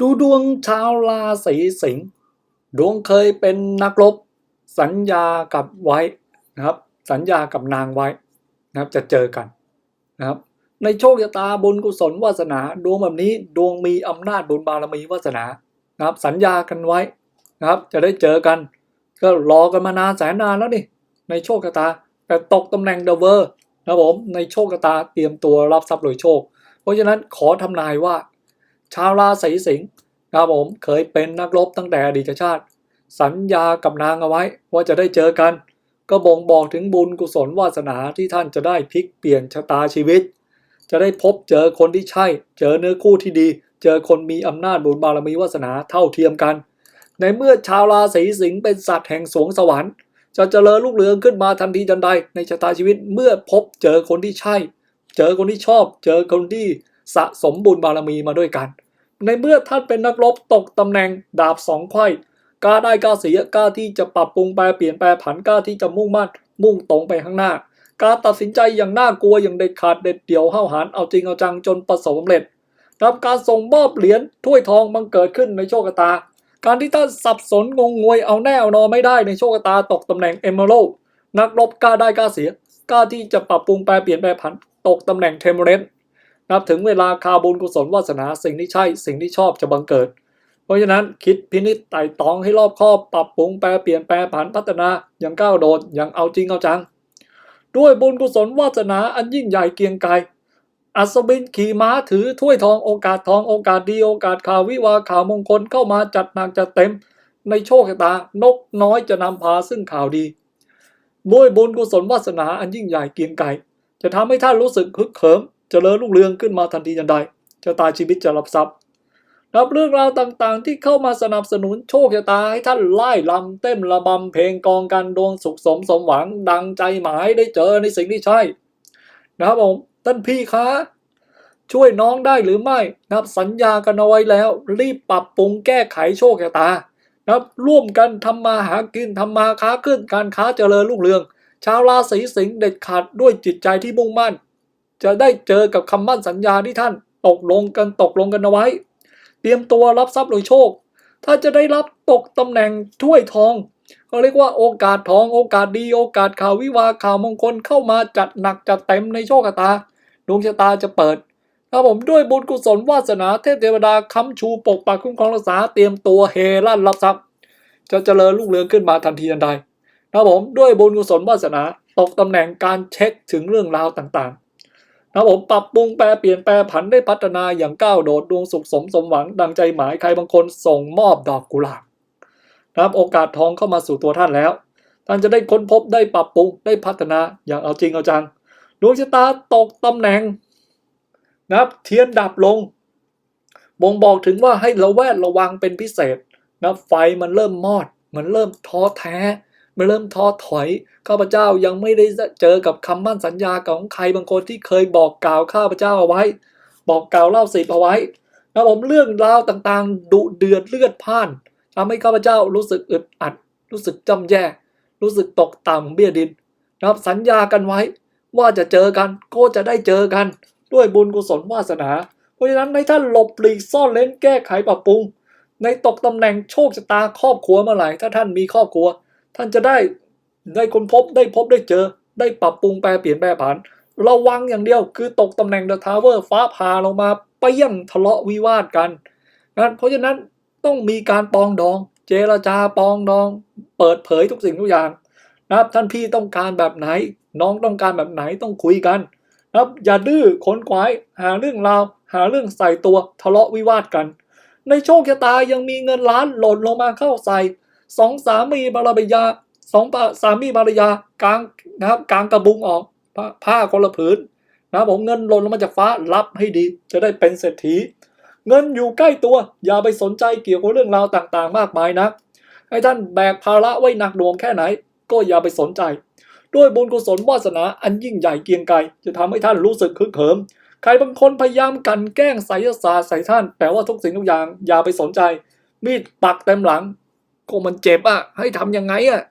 ดูดวงชาวราศีสิงห์ดวงเคยเป็นนักรบ สัญญากับไว้นะครับ สัญญากับนางไว้นะครับ จะเจอกันนะครับ ในโชคชะตาบุญกุศลวาสนา ดวงแบบนี้ดวงมีอำนาจบุญบารมีวาสนานะครับ สัญญากันไว้นะครับ จะได้เจอกัน ก็รอกันมานานแสนนานแล้วนี่ในโชคชะตาแต่ตกตำแหน่งเดเวอร์นะครับผมในโชคชะตาเตรียมตัวรับทรัพย์รวยโชค เพราะฉะนั้นขอทำนายว่า ชาวราศีสิงห์นะครับผมเคยเป็นนักรบตั้งแต่อดีตชาติ สัญญากับนางเอาไว้ว่าจะได้เจอกัน ก็บ่งบอกถึงบุญกุศลวาสนาที่ท่านจะได้พลิกเปลี่ยนชะตาชีวิต จะได้พบเจอคนที่ใช่ เจอเนื้อคู่ที่ดี เจอคนมีอำนาจบุญบารมีวาสนาเท่าเทียมกัน ในเมื่อชาวราศีสิงห์เป็นสัตว์แห่งสวงสวรรค์จะเจริญรุ่งเรืองขึ้นมาทันทีทันใดในชะตาชีวิตเมื่อพบเจอคนที่ใช่ เจอคนที่ชอบ เจอคนที่สะสมบุญบารมีมาด้วยกัน ในเมื่อท่านเป็นนักรบตกตำแหน่งดาบสองไขว้กล้าได้กล้าเสียกล้าที่จะปรับปรุงแปลเปลี่ยนแปลผันกล้าที่จะมุ่งมั่นมุ่งตรงไปข้างหน้า การตัดสินใจอย่างน่ากลัวอย่างเด็ดขาดเด็ดเดี่ยวห้าวหาญเอาจริงเอาจังจนประสบสำเร็จรับการส่งมอบเหรียญถ้วยทองบังเกิดขึ้นในโชคชะตา การที่ท่านสับสนงงงวยเอาแน่เอานอนไม่ได้ในโชคชะตาตกตำแหน่งเอเมอรัลนักรบกล้าได้กล้าเสียกล้าที่จะปรับปรุงแปลเปลี่ยนแปลผันตกตำแหน่งเทมเรน นับถึงเวลาคาบุญกุศลวาสนาสิ่งที่ใช่สิ่งที่ชอบจะบังเกิด เพราะฉะนั้นคิดพินิจไต่ตองให้รอบคอบปรับปรุงแปลเปลี่ยนแปลผันพัฒนาอย่างก้าวโดดอย่างเอาจริงเอาจัง ด้วยบุญกุศลวาสนาอันยิ่งใหญ่เกียงไกรอัศวินขี่ม้าถือถ้วยทองโอกาสทองโอกาสดีโอกาสข่าววิวาข่าวมงคลเข้ามาจัดหนักจัดเต็ม ในโชคชะตานกน้อยจะนำพาซึ่งข่าวดีด้วยบุญกุศลวาสนาอันยิ่งใหญ่เกียงไกรจะทำให้ท่านรู้สึกฮึกเหิม เจริญรุ่งเรืองขึ้นมาทันทีทันใดชะตาชีวิตจะรับทรัพย์รับเรื่องราวต่างๆ ที่เข้ามาสนับสนุนโชคชะตาให้ท่านไล่ลำเต้นระบำเพลงกองกันดวงสุขสมสมหวังดังใจหมายได้เจอในสิ่งที่ใช่ นะครับผมท่านพี่คะช่วยน้องได้หรือไม่นับสัญญากันเอาไว้แล้ว รีบปรับปรุงแก้ไขโชคชะตานะครับร่วมกันทำมาหากินทำมาค้าขึ้นการค้าเจริญรุ่งเรือง ชาวราศีสิงห์เด็ดขาดด้วยจิตใจที่มุ่งมั่น จะได้เจอกับคำมั่นสัญญาที่ท่านตกลงกันตกลงกันเอาไว้ เตรียมตัวรับทรัพย์โดยโชค ถ้าจะได้รับตกตำแหน่งถ้วยทองเขาเรียกว่าโอกาสทองโอกาสดีโอกาสข่าววิวาข่าวมงคลเข้ามาจัดหนักจัดเต็มในโชคชะตาดวงชะตาจะเปิดครับผมด้วยบุญกุศลวาสนาเทพเทวดาค้ำชูปกปักคุ้มครองรักษาเตรียมตัวเฮลั่นรับทรัพย์ จะเจริญรุ่งเรืองขึ้นมาทันทีทันใดครับผมด้วยบุญกุศลวาสนาตกตำแหน่งการเช็คถึงเรื่องราวต่างๆ ครับผมปรับปรุงแปลเปลี่ยนแปลผันได้พัฒนาอย่างก้าวโดดดวงสุขสมสมหวังดังใจหมายใครบางคนส่งมอบดอกกุหลาบนะครับโอกาสทองเข้ามาสู่ตัวท่านแล้ว ท่านจะได้ค้นพบได้ปรับปรุงได้พัฒนาอย่างเอาจริงเอาจังดวงชะตาตกตำแหน่งนะครับเทียนดับลงบ่งบอกถึงว่าให้ระแวดระวังเป็นพิเศษนะไฟมันเริ่มมอด มันเริ่มท้อแท้ เริ่มท้อถอย ข้าพเจ้ายังไม่ได้เจอกับคำมั่นสัญญาของใครบางคนที่เคยบอกกล่าวข้าพเจ้าเอาไว้ บอกกล่าวเล่าสิบเอาไว้นะผมเรื่องราวต่างๆ ดุเดือดเลือดพ่านทำให้ข้าพเจ้ารู้สึกอึดอัด รู้สึกจำแย่ รู้สึกตกต่ำเบี้ยดินนะครับสัญญากันไว้ ว่าจะเจอกันก็จะได้เจอกัน ด้วยบุญกุศลวาสนา เพราะฉะนั้นให้ท่านหลบหลีกซ่อนเล้นแก้ไขปรับปรุง ในตกตำแหน่งโชคชะตาครอบครัวเมื่อไหร่ถ้าท่านมีครอบครัว ท่านจะได้ได้คนพบได้พบได้เจอ ได้ปรับปรุงแปลเปลี่ยนแปลผัน ระวังอย่างเดียวคือตกตำแหน่งเดอะทาวเวอร์ฟ้าผ่าลงมาเปี้ยงทะเลาะวิวาทกันนะเพราะฉะนั้นต้องมีการปองดอง เจรจาปองดอง เปิดเผยทุกสิ่งทุกอย่างนะครับท่านพี่ต้องการแบบไหน น้องต้องการแบบไหนต้องคุยกันนะครับอย่าดื้อขนขวายหาเรื่องราวหาเรื่องใส่ตัวทะเลาะวิวาทกัน ในโชคชะตายังมีเงินล้านหล่นลงมาเข้าใส่ สองสามีภรรยาสองสามีภรรยากลางนะครับกลางกระบุงออกผ้าคนละผืนนะผมเงินหล่นลงมาจากฟ้ารับให้ดี จะได้เป็นเศรษฐี เงินอยู่ใกล้ตัว อย่าไปสนใจเกี่ยวกับเรื่องราวต่างๆ มากมายนะให้ท่านแบกภาระไว้หนักหน่วงแค่ไหน ก็อย่าไปสนใจ ด้วยบุญกุศลวาสนาอันยิ่งใหญ่เกียงไกรจะทำให้ท่านรู้สึกคึกเขิมใครบางคนพยายามกันแกล้งไสยศาสตร์ใส่ท่านแต่ว่าทุกสิ่งทุกอย่างอย่าไปสนใจ มีดปักเต็มหลัง ก็มันเจ็บอะ ให้ทำยังไงอะ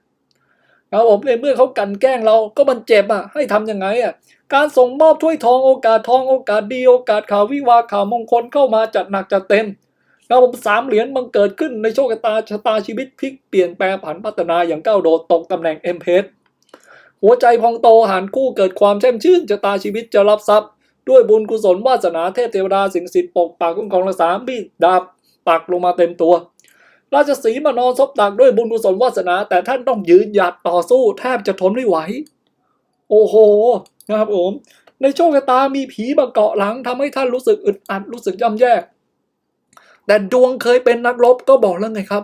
ครับผมในเมื่อเขากันแกล้งเราก็มันเจ็บอะ ให้ทำยังไงอะ การส่งมอบถ้วยทองโอกาสทองโอกาสดีโอกาสข่าววิวาข่าวมงคลเข้ามาจัดหนักจัดเต็มแล้วผมสามเหรียญบังเกิดขึ้นในโชคชะตาชะตาชีวิตพลิกเปลี่ยนแปลงผันพัฒนาอย่างก้าวโดดตกตำแหน่งเอ็มเพสหัวใจพองโตหันคู่เกิดความแช่มชื่นชะตาชีวิตจะรับทรัพย์ ด้วยบุญกุศลวาสนาเทพเทวดาสิ่งศักดิ์สิทธิ์ปกปักคุ้มครองรักษามีดดาบปักลงมาเต็มตัว ราชสีมานอนซบตักด้วยบุญกุศลวาสนา แต่ท่านต้องยืนหยัดต่อสู้แทบจะทนไม่ไหว โอ้โหนะครับผม ในโชคชะตามีผีมาเกาะหลังทำให้ท่านรู้สึกอึดอัดรู้สึกย่ำแย่ แต่ดวงเคยเป็นนักรบก็บอกแล้วไงครับ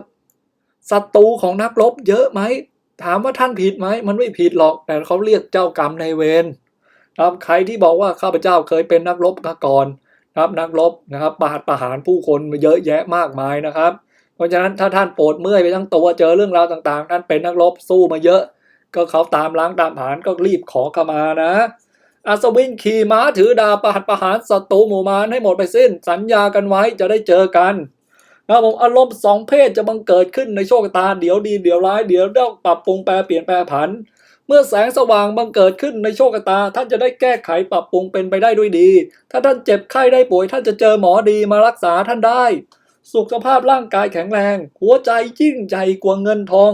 ศัตรูของนักรบเยอะไหมถามว่าท่านผิดไหมมันไม่ผิดหรอก แต่เขาเรียกเจ้ากรรมในเวรครับใครที่บอกว่าข้าพเจ้าเคยเป็นนักรบมาก่อนนะครับนักรบนะครับประหารประหารผู้คนมาเยอะแยะมากมายนะครับ ราะฉะนั้นถ้าท่านปวดเมื่อยไปทั้งตัวเจอเรื่องราวต่างๆ ท่านเป็นนักรบสู้มาเยอะ ก็เขาตามล้างตามผานก็รีบขอขมานะอัศวินขี่ม้าถือดาบประหัตประหารศัตรูหมู่มารให้หมดไปสิ้น สัญญากันไว้จะได้เจอกันนะผมอารมณ์สองเพศจะบังเกิดขึ้นในโชคชะตาเดี๋ยวดีเดี๋ยวร้ายเดี๋ยวต้องปรับปรุงแปลเปลี่ยนแปลผัน เมื่อแสงสว่างบังเกิดขึ้นในโชคชะตา ท่านจะได้แก้ไขปรับปรุงเป็นไปได้ด้วยดี ถ้าท่านเจ็บไข้ได้ป่วยท่านจะเจอหมอดีมารักษาท่านได้ สุขภาพร่างกายแข็งแรง หัวใจยิ่งใหญ่กว่าเงินทอง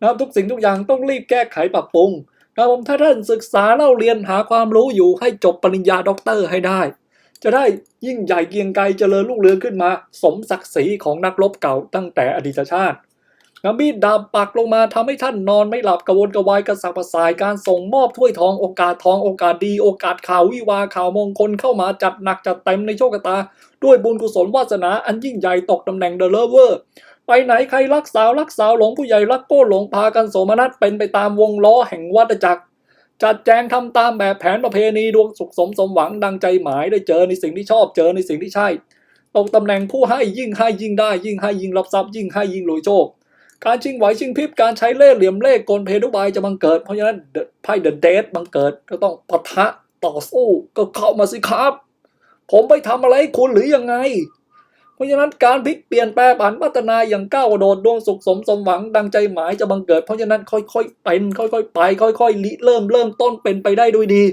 นะครับทุกสิ่งทุกอย่างต้องรีบแก้ไขปรับปรุงครับผมถ้าท่านศึกษาเล่าเรียนหาความรู้อยู่ให้จบปริญญาด็อกเตอร์ให้ได้ จะได้ยิ่งใหญ่เกียงไกรเจริญรุ่งเรืองขึ้นมา สมศักดิ์ศรีของนักรบเก่าตั้งแต่อดีตชาติ นะมีดดาบปักลงมาทำให้ท่านนอนไม่หลับกระวนกระวายกระสับกระส่ายการส่งมอบถ้วยทองโอกาสทองโอกาสดีโอกาสข่าววิวาข่าวมงคลเข้ามาจัดหนักจัดเต็มในโชคชะตา ด้วยบุญกุศลวาสนาอันยิ่งใหญ่ตกตำแหน่งเดอะเลเวอร์ไปไหนใครรักสาวรักสาวหลงผู้ใหญ่รักโก้หลงพากันโสมนัสเป็นไปตามวงล้อแห่งวัฏจักร จัดแจงทำตามแบบแผนประเพณีดวงสุขสมสมหวังดังใจหมายได้เจอในสิ่งที่ชอบเจอในสิ่งที่ใช่ตกตำแหน่งผู้ให้ยิ่งให้ยิ่งได้ยิ่งให้ยิ่งรับทรัพย์ยิ่งให้ยิ่งรวยโชค การชิงไหวชิงพริบการใช้เล่ห์เหลี่ยมเล่ห์กลเพทุบายจะบังเกิด เพราะฉะนั้นไพ่เดอะเดทบังเกิดก็ต้องปะทะต่อสู้ก็เข้ามาสิครับ ผมไปทำอะไรคุณหรือยังไง เพราะฉะนั้นการพลิกเปลี่ยนแปลผันพัฒนาอย่างก้าวโดดดวงสุขสมสมหวังดังใจหมายจะบังเกิด เพราะฉะนั้นค่อยๆเป็นค่อยๆไป ค่อยๆลิเริ่มเริ่มต้นเป็นไปได้ด้วยดี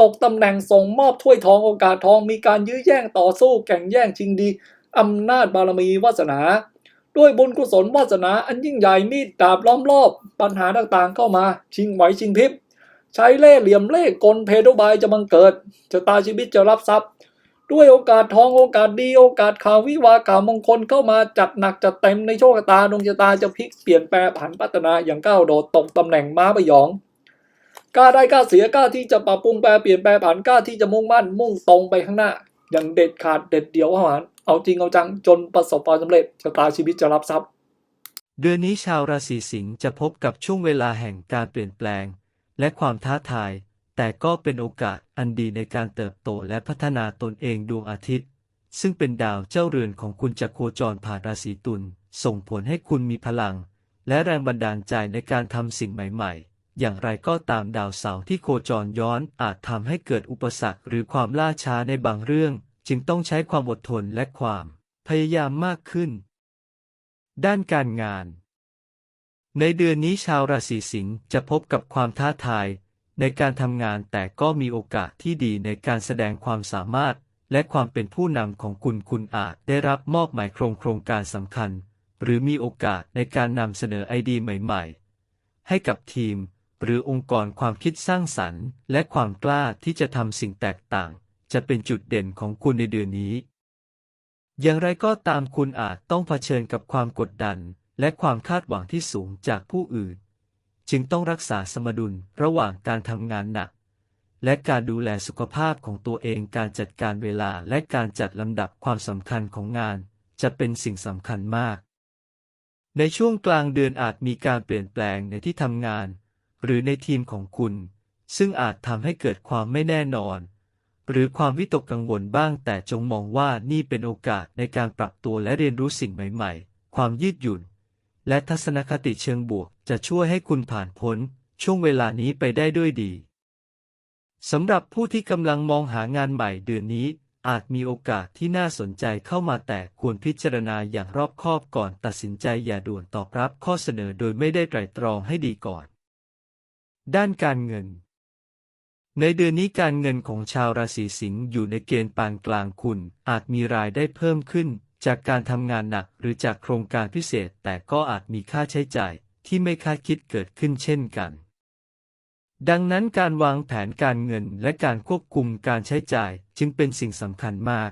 ตกตำแหน่งส่งมอบถ้วยทองโอกาสทองมีการยื้อแย่งต่อสู้แข่งแย่งชิงดีอำนาจบารมีวาสนา ด้วยบุญกุศลวาสนาอันยิ่งใหญ่มีดดาบล้อมรอบ ปัญหาต่างๆเข้ามา ชิงไหวชิงพริบใช้เล่เหลี่ยมเล่กลเพทุบายจะบังเกิดชะตาชีวิตจะรับทรัพย์ ด้วยโอกาสทองโอกาสดีโอกาสข่าววิวาข่าวมงคลเข้ามาจัดหนักจัดเต็มในโชคชะตาดวงชะตาจะพลิกเปลี่ยนแปลผันพัฒนาอย่างก้าวโดดตกตำแหน่งม้าพยองกล้าได้กล้าเสียกล้าที่จะปรับปรุงแปลเปลี่ยนแปลผันกล้าที่จะมุ่งมั่นมุ่งตรงไปข้างหน้าอย่างเด็ดขาดเด็ดเดี่ยวอาหาร เอาจริงเอาจังจนประสบความสำเร็จชะตาชีวิตจะรับทรัพย์ เดือนนี้ชาวราศีสิงห์จะพบกับช่วงเวลาแห่งการเปลี่ยนแปลง และความท้าทาย แต่ก็เป็นโอกาสอันดีในการเติบโตและพัฒนาตนเองดวงอาทิตย์ ซึ่งเป็นดาวเจ้าเรือนของคุณจะโคจรผ่านราศีตุลส่งผลให้คุณมีพลัง และแรงบันดาลใจในการทำสิ่งใหม่ๆอย่างไรก็ตามดาวเสาร์ที่โคจรย้อนอาจทำให้เกิดอุปสรรคหรือความล่าช้าในบางเรื่อง จึงต้องใช้ความอดทนและความพยายามมากขึ้น ด้านการงาน ในเดือนนี้ชาวราศีสิงห์จะพบกับความท้าทายในการทำงานแต่ก็มีโอกาสที่ดีในการแสดงความสามารถ และความเป็นผู้นำของคุณคุณอาจได้รับมอบหมายโครงโครงการสำคัญ หรือมีโอกาสในการนำเสนอไอเดียใหม่ๆ ให้กับทีม หรือองค์กรความคิดสร้างสรรค์ และความกล้าที่จะทำสิ่งแตกต่าง จะเป็นจุดเด่นของคุณในเดือนนี้ อย่างไรก็ตามคุณอาจต้องเผชิญกับความกดดัน และความคาดหวังที่สูงจากผู้อื่น จึงต้องรักษาสมดุลระหว่างการทำงานหนัก และการดูแลสุขภาพของตัวเองการจัดการเวลาและการจัดลำดับความสำคัญของงาน จะเป็นสิ่งสำคัญมาก ในช่วงกลางเดือนอาจมีการเปลี่ยนแปลงในที่ทำงาน หรือในทีมของคุณ ซึ่งอาจทำให้เกิดความไม่แน่นอน หรือความวิตกกังวลบ้าง แต่จงมองว่านี่เป็นโอกาสในการปรับตัวและเรียนรู้สิ่งใหม่ ๆ ความยืดหยุ่น และทัศนคติเชิงบวก จะช่วยให้คุณผ่านพ้น ช่วงเวลานี้ไปได้ด้วยดีสำหรับผู้ที่กำลังมองหางานใหม่เดือนนี้ อาจมีโอกาสที่น่าสนใจเข้ามาแต่ควรพิจารณาอย่างรอบคอบก่อนตัดสินใจอย่าด่วนตอบรับข้อเสนอโดยไม่ได้ไตร่ตรองให้ดีก่อน ด้านการเงิน ในเดือนนี้การเงินของชาวราศีสิงห์อยู่ในเกณฑ์ปานกลางคุณ อาจมีรายได้เพิ่มขึ้น จากการทำงานหนักหรือจากโครงการพิเศษ แต่ก็อาจมีค่าใช้จ่ายที่ไม่คาดคิดเกิดขึ้นเช่นกัน ดังนั้นการวางแผนการเงินและการควบคุมการใช้จ่ายจึงเป็นสิ่งสำคัญมาก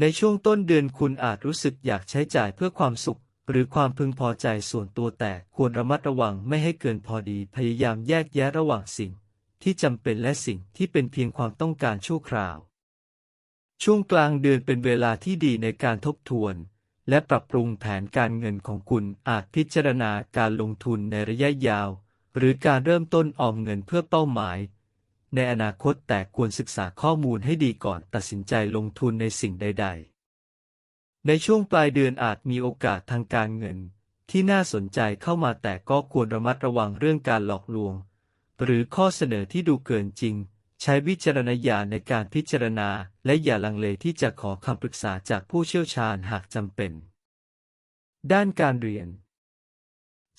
ในช่วงต้นเดือนคุณอาจรู้สึกอยากใช้จ่ายเพื่อความสุขหรือความพึงพอใจส่วนตัวแต่ควรระมัดระวังไม่ให้เกินพอดีพยายามแยกแยะระหว่างสิ่ง ที่จำเป็นและสิ่งที่เป็นเพียงความต้องการชั่วคราว ช่วงกลางเดือนเป็นเวลาที่ดีในการทบทวน และปรับปรุงแผนการเงินของคุณอาจพิจารณาการลงทุนในระยะยาว หรือการเริ่มต้นออมเงินเพื่อเป้าหมาย ในอนาคตแต่ควรศึกษาข้อมูลให้ดีก่อนตัดสินใจลงทุนในสิ่งใด ๆ ในช่วงปลายเดือนอาจมีโอกาสทางการเงินที่น่าสนใจเข้ามาแต่ก็ควรระมัดระวังเรื่องการหลอกลวง หรือข้อเสนอที่ดูเกินจริง ใช้วิจารณญาณในการพิจารณา และอย่าลังเลที่จะขอคำปรึกษาจากผู้เชี่ยวชาญหากจำเป็น ด้านการเรียน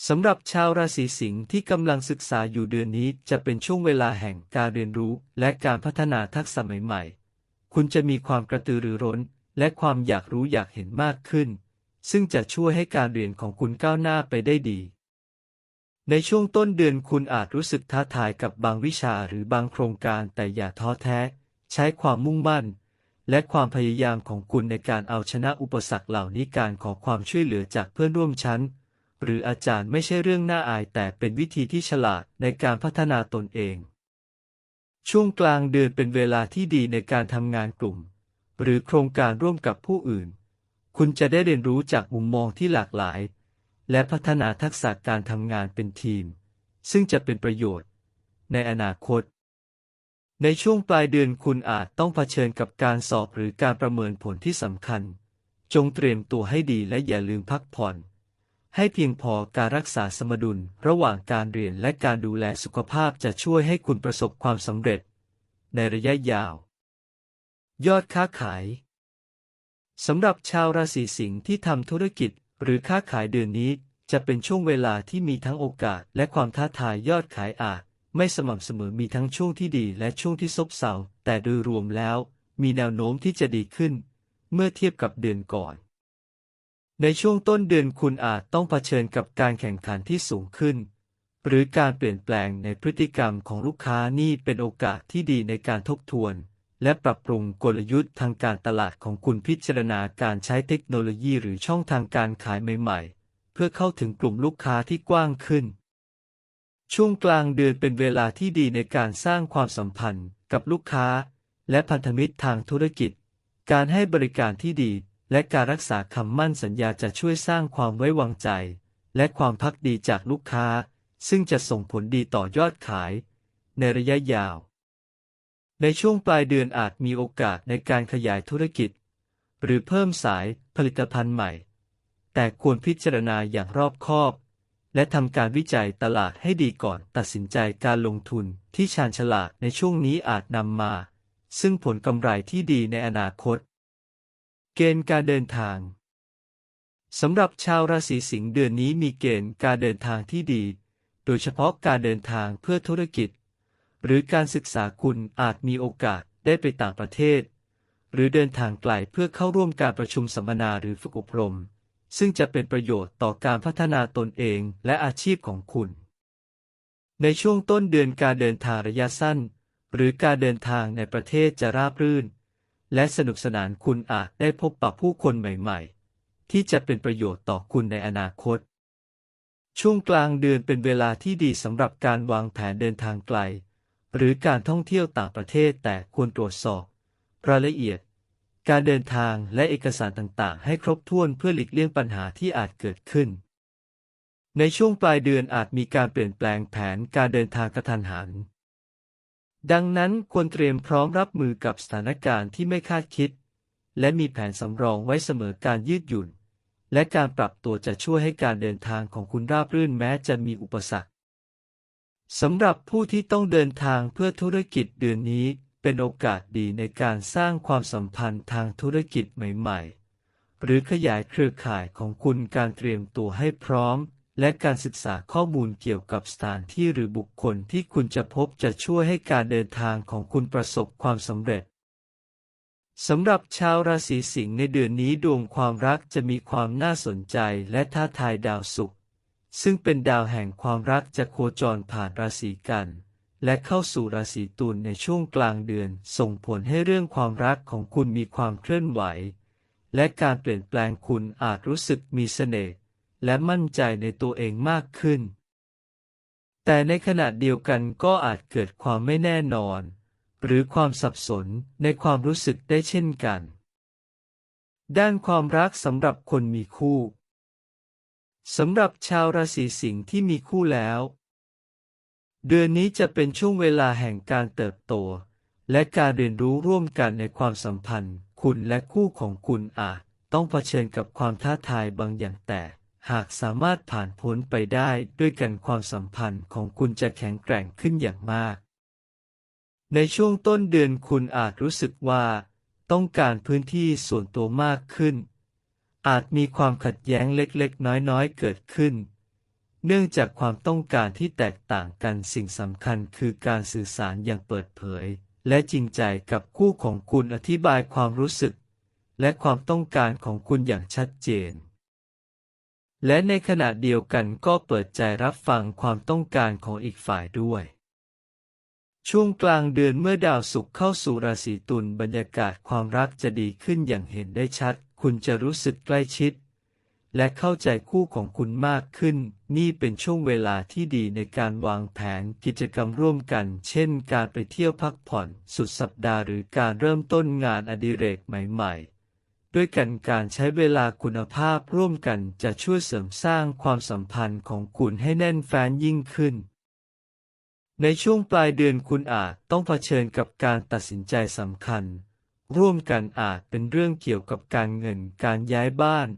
สำหรับชาวราศีสิงห์ที่กำลังศึกษาอยู่เดือนนี้จะเป็นช่วงเวลาแห่งการเรียนรู้และการพัฒนาทักษะใหม่ๆ คุณจะมีความกระตือรือร้น และความอยากรู้อยากเห็นมากขึ้น ซึ่งจะช่วยให้การเรียนของคุณก้าวหน้าไปได้ดี ในช่วงต้นเดือนคุณอาจรู้สึกท้าทายกับบางวิชาหรือบางโครงการแต่อย่าท้อแท้ ใช้ความมุ่งมั่น และความพยายามของคุณในการเอาชนะอุปสรรคเหล่านี้การขอความช่วยเหลือจากเพื่อนร่วมชั้น หรืออาจารย์ไม่ใช่เรื่องน่าอายแต่เป็นวิธีที่ฉลาดในการพัฒนาตนเอง ช่วงกลางเดือนเป็นเวลาที่ดีในการทำงานกลุ่ม หรือโครงการร่วมกับผู้อื่น คุณจะได้เรียนรู้จากมุมมองที่หลากหลาย และพัฒนาทักษะการทำงานเป็นทีม ซึ่งจะเป็นประโยชน์ ในอนาคต ในช่วงปลายเดือนคุณอาจต้องเผชิญกับการสอบหรือการประเมินผลที่สำคัญ จงเตรียมตัวให้ดีและอย่าลืมพักผ่อน ให้เพียงพอการรักษาสมดุลระหว่างการเรียนและการดูแลสุขภาพจะช่วยให้คุณประสบความสำเร็จ ในระยะยาว ยอดค้าขายสำหรับชาวราศีสิงห์ที่ทำธุรกิจ หรือค้าขายเดือนนี้จะเป็นช่วงเวลาที่มีทั้งโอกาสและความท้าทายยอดขายอาจ ไม่สม่ำเสมอมีทั้งช่วงที่ดีและช่วงที่ซบเซาแต่โดยรวมแล้ว มีแนวโน้มที่จะดีขึ้น เมื่อเทียบกับเดือนก่อน ในช่วงต้นเดือนคุณอาจต้องเผชิญกับการแข่งขันที่สูงขึ้น หรือการเปลี่ยนแปลงในพฤติกรรมของลูกค้านี่เป็นโอกาสที่ดีในการทบทวน และปรับปรุงกลยุทธ์ทางการตลาดของคุณพิจารณาการใช้เทคโนโลยีหรือช่องทางการขายใหม่ๆ เพื่อเข้าถึงกลุ่มลูกค้าที่กว้างขึ้น ช่วงกลางเดือนเป็นเวลาที่ดีในการสร้างความสัมพันธ์กับลูกค้า และพันธมิตรทางธุรกิจ การให้บริการที่ดี และการรักษาคำมั่นสัญญาจะช่วยสร้างความไว้วางใจ และความพักดีจากลูกค้า ซึ่งจะส่งผลดีต่อยอดขาย ในระยะยาว ในช่วงปลายเดือนอาจมีโอกาสในการขยายธุรกิจ หรือเพิ่มสายผลิตภัณฑ์ใหม่ แต่ควรพิจารณาอย่างรอบคอบ และทำการวิจัยตลาดให้ดีก่อนตัดสินใจการลงทุนที่ชาญฉลาดในช่วงนี้อาจนำมา ซึ่งผลกำไรที่ดีในอนาคต เกณฑ์การเดินทางสำหรับชาวราศีสิงห์เดือนนี้มีเกณฑ์การเดินทางที่ดี โดยเฉพาะการเดินทางเพื่อธุรกิจ หรือการศึกษาคุณอาจมีโอกาสได้ไปต่างประเทศ หรือเดินทางไกลเพื่อเข้าร่วมการประชุมสัมมนาหรือฝึกอบรม ซึ่งจะเป็นประโยชน์ต่อการพัฒนาตนเองและอาชีพของคุณ ในช่วงต้นเดือนการเดินทางระยะสั้น หรือการเดินทางในประเทศจะราบรื่น และสนุกสนานคุณอาจได้พบปะผู้คนใหม่ ๆ ที่จะเป็นประโยชน์ต่อคุณในอนาคต ช่วงกลางเดือนเป็นเวลาที่ดีสำหรับการวางแผนเดินทางไกล หรือการท่องเที่ยวต่างประเทศแต่ควรตรวจสอบ รายละเอียด การเดินทางและเอกสารต่างๆ ให้ครบถ้วนเพื่อหลีกเลี่ยงปัญหาที่อาจเกิดขึ้น ในช่วงปลายเดือนอาจมีการเปลี่ยนแปลงแผนการเดินทางกระทันหัน ดังนั้นควรเตรียมพร้อมรับมือกับสถานการณ์ที่ไม่คาดคิด และมีแผนสำรองไว้เสมอการยืดหยุ่น และการปรับตัวจะช่วยให้การเดินทางของคุณราบรื่นแม้จะมีอุปสรรค สำหรับผู้ที่ต้องเดินทางเพื่อธุรกิจเดือนนี้เป็นโอกาสดีในการสร้างความสัมพันธ์ทางธุรกิจใหม่ๆ หรือขยายเครือข่ายของคุณการเตรียมตัวให้พร้อม และการศึกษาข้อมูลเกี่ยวกับสถานที่หรือบุคคลที่คุณจะพบจะช่วยให้การเดินทางของคุณประสบความสำเร็จสำหรับชาวราศีสิงห์ในเดือนนี้ดวงความรักจะมีความน่าสนใจและท้าทายดาวศุกร์ ซึ่งเป็นดาวแห่งความรักจะโคจรผ่านราศีกัน และเข้าสู่ราศีตุลในช่วงกลางเดือน ส่งผลให้เรื่องความรักของคุณมีความเคลื่อนไหว และการเปลี่ยนแปลงคุณอาจรู้สึกมีเสน่ห์และมั่นใจในตัวเองมากขึ้น แต่ในขณะเดียวกันก็อาจเกิดความไม่แน่นอน หรือความสับสนในความรู้สึกได้เช่นกัน ด้านความรักสำหรับคนมีคู่ สำหรับชาวราศีสิงห์ที่มีคู่แล้ว เดือนนี้จะเป็นช่วงเวลาแห่งการเติบโต และการเรียนรู้ร่วมกันในความสัมพันธ์ คุณและคู่ของคุณอาจต้องเผชิญกับความท้าทายบางอย่างแต่ หากสามารถผ่านพ้นไปได้ด้วยกันความสัมพันธ์ของคุณจะแข็งแกร่งขึ้นอย่างมาก ในช่วงต้นเดือนคุณอาจรู้สึกว่า ต้องการพื้นที่ส่วนตัวมากขึ้น อาจมีความขัดแย้งเล็กๆ น้อยๆ เกิดขึ้น เนื่องจากความต้องการที่แตกต่างกันสิ่งสำคัญคือการสื่อสารอย่างเปิดเผย และจริงใจกับคู่ของคุณอธิบายความรู้สึก และความต้องการของคุณอย่างชัดเจน และในขณะเดียวกันก็เปิดใจรับฟังความต้องการของอีกฝ่ายด้วยช่วงกลางเดือนเมื่อดาวศุกร์เข้าสู่ราศีตุลบรรยากาศความรักจะดีขึ้นอย่างเห็นได้ชัด คุณจะรู้สึกใกล้ชิด และเข้าใจคู่ของคุณมากขึ้น นี่เป็นช่วงเวลาที่ดีในการวางแผนกิจกรรมร่วมกัน เช่น การไปเที่ยวพักผ่อนสุดสัปดาห์หรือการเริ่มต้นงานอดิเรกใหม่ๆด้วยกันการใช้เวลาคุณภาพร่วมกันจะช่วยเสริมสร้างความสัมพันธ์ของคุณให้แน่นแฟ้นยิ่งขึ้น ในช่วงปลายเดือนคุณอาจต้องเผชิญกับการตัดสินใจสำคัญ ร่วมกันอาจเป็นเรื่องเกี่ยวกับการเงินการย้ายบ้าน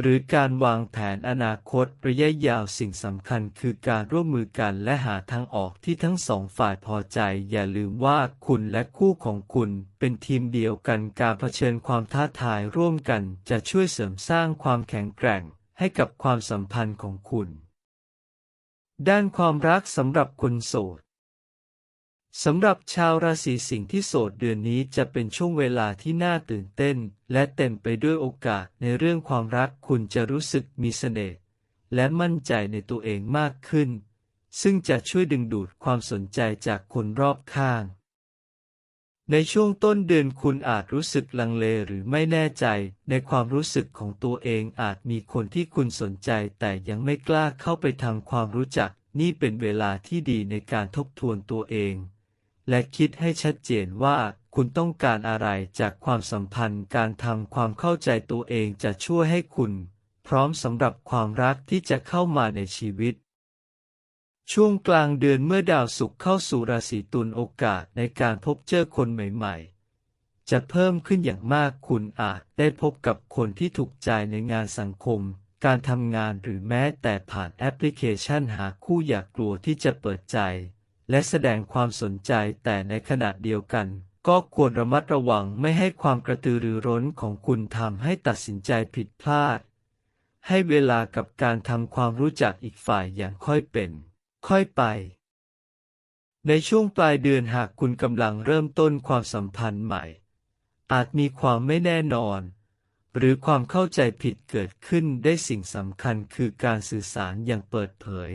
หรือการวางแผนอนาคตระยะยาวสิ่งสำคัญคือการร่วมมือกันและหาทางออกที่ทั้งสองฝ่ายพอใจ อย่าลืมว่าคุณและคู่ของคุณเป็นทีมเดียวกันการเผชิญความท้าทายร่วมกันจะช่วยเสริมสร้างความแข็งแกร่งให้กับความสัมพันธ์ของคุณ ด้านความรักสำหรับคนโสด สำหรับชาวราศีสิงห์ที่โสดเดือนนี้จะเป็นช่วงเวลาที่น่าตื่นเต้น และเต็มไปด้วยโอกาสในเรื่องความรักคุณจะรู้สึกมีเสน่ห์และมั่นใจในตัวเองมากขึ้น ซึ่งจะช่วยดึงดูดความสนใจจากคนรอบข้าง ในช่วงต้นเดือนคุณอาจรู้สึกลังเลหรือไม่แน่ใจ ในความรู้สึกของตัวเองอาจมีคนที่คุณสนใจแต่ยังไม่กล้าเข้าไปทำความรู้จัก นี่เป็นเวลาที่ดีในการทบทวนตัวเอง และคิดให้ชัดเจนว่าคุณต้องการอะไรจากความสัมพันธ์การทำความเข้าใจตัวเองจะช่วยให้คุณ พร้อมสำหรับความรักที่จะเข้ามาในชีวิต ช่วงกลางเดือนเมื่อดาวศุกร์เข้าสู่ราศีตุลโอกาสในการพบเจอคนใหม่ ๆ จะเพิ่มขึ้นอย่างมากคุณอาจได้พบกับคนที่ถูกใจในงานสังคม การทำงานหรือแม้แต่ผ่านแอปพลิเคชันหาคู่อยากกลัวที่จะเปิดใจ และแสดงความสนใจแต่ในขณะเดียวกัน ก็ควรระมัดระวังไม่ให้ความกระตือรือร้นของคุณทำให้ตัดสินใจผิดพลาด ให้เวลากับการทำความรู้จักอีกฝ่ายอย่างค่อยเป็น ค่อยไป ในช่วงปลายเดือนหากคุณกำลังเริ่มต้นความสัมพันธ์ใหม่ อาจมีความไม่แน่นอนหรือความเข้าใจผิดเกิดขึ้นได้สิ่งสำคัญคือการสื่อสารอย่างเปิดเผย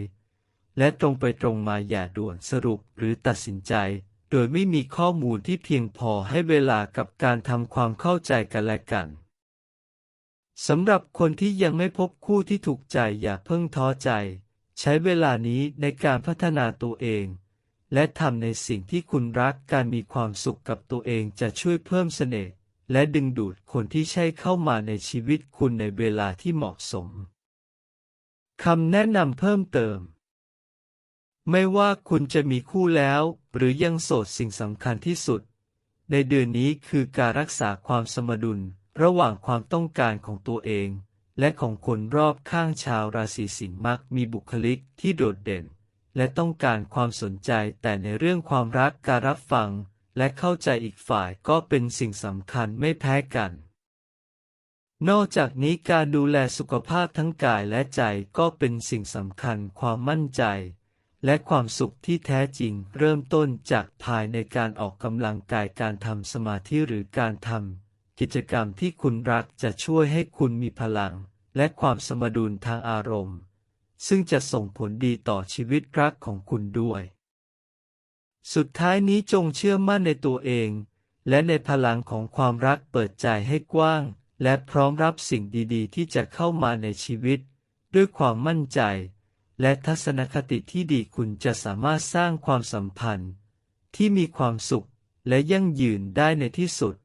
และตรงไปตรงมาอย่าด่วนสรุปหรือตัดสินใจ โดยไม่มีข้อมูลที่เพียงพอให้เวลากับการทำความเข้าใจกันและกันสำหรับคนที่ยังไม่พบคู่ที่ถูกใจอย่าเพิ่งท้อใจ ใช้เวลานี้ในการพัฒนาตัวเอง และทำในสิ่งที่คุณรักการมีความสุขกับตัวเองจะช่วยเพิ่มเสน่ห์และดึงดูดคนที่ใช่เข้ามาในชีวิตคุณในเวลาที่เหมาะสมคำแนะนำเพิ่มเติม ไม่ว่าคุณจะมีคู่แล้ว หรือยังโสดสิ่งสำคัญที่สุด ในเดือนนี้คือการรักษาความสมดุลระหว่างความต้องการของตัวเอง และของคนรอบข้างชาวราศีสิงห์มักมีบุคลิกที่โดดเด่น และต้องการความสนใจแต่ในเรื่องความรักการรับฟัง และเข้าใจอีกฝ่ายก็เป็นสิ่งสำคัญไม่แพ้กัน นอกจากนี้การดูแลสุขภาพทั้งกายและใจก็เป็นสิ่งสำคัญความมั่นใจ และความสุขที่แท้จริงเริ่มต้นจากภายในการออกกำลังกายการทำสมาธิหรือการทำกิจกรรมที่คุณรักจะช่วยให้คุณมีพลัง และความสมดุลทางอารมณ์ ซึ่งจะส่งผลดีต่อชีวิตรักของคุณด้วย สุดท้ายนี้จงเชื่อมั่นในตัวเอง และในพลังของความรักเปิดใจให้กว้าง และพร้อมรับสิ่งดีๆ ที่จะเข้ามาในชีวิต ด้วยความมั่นใจ และทัศนคติที่ดีคุณจะสามารถสร้างความสัมพันธ์ ที่มีความสุขและยั่งยืนได้ในที่สุด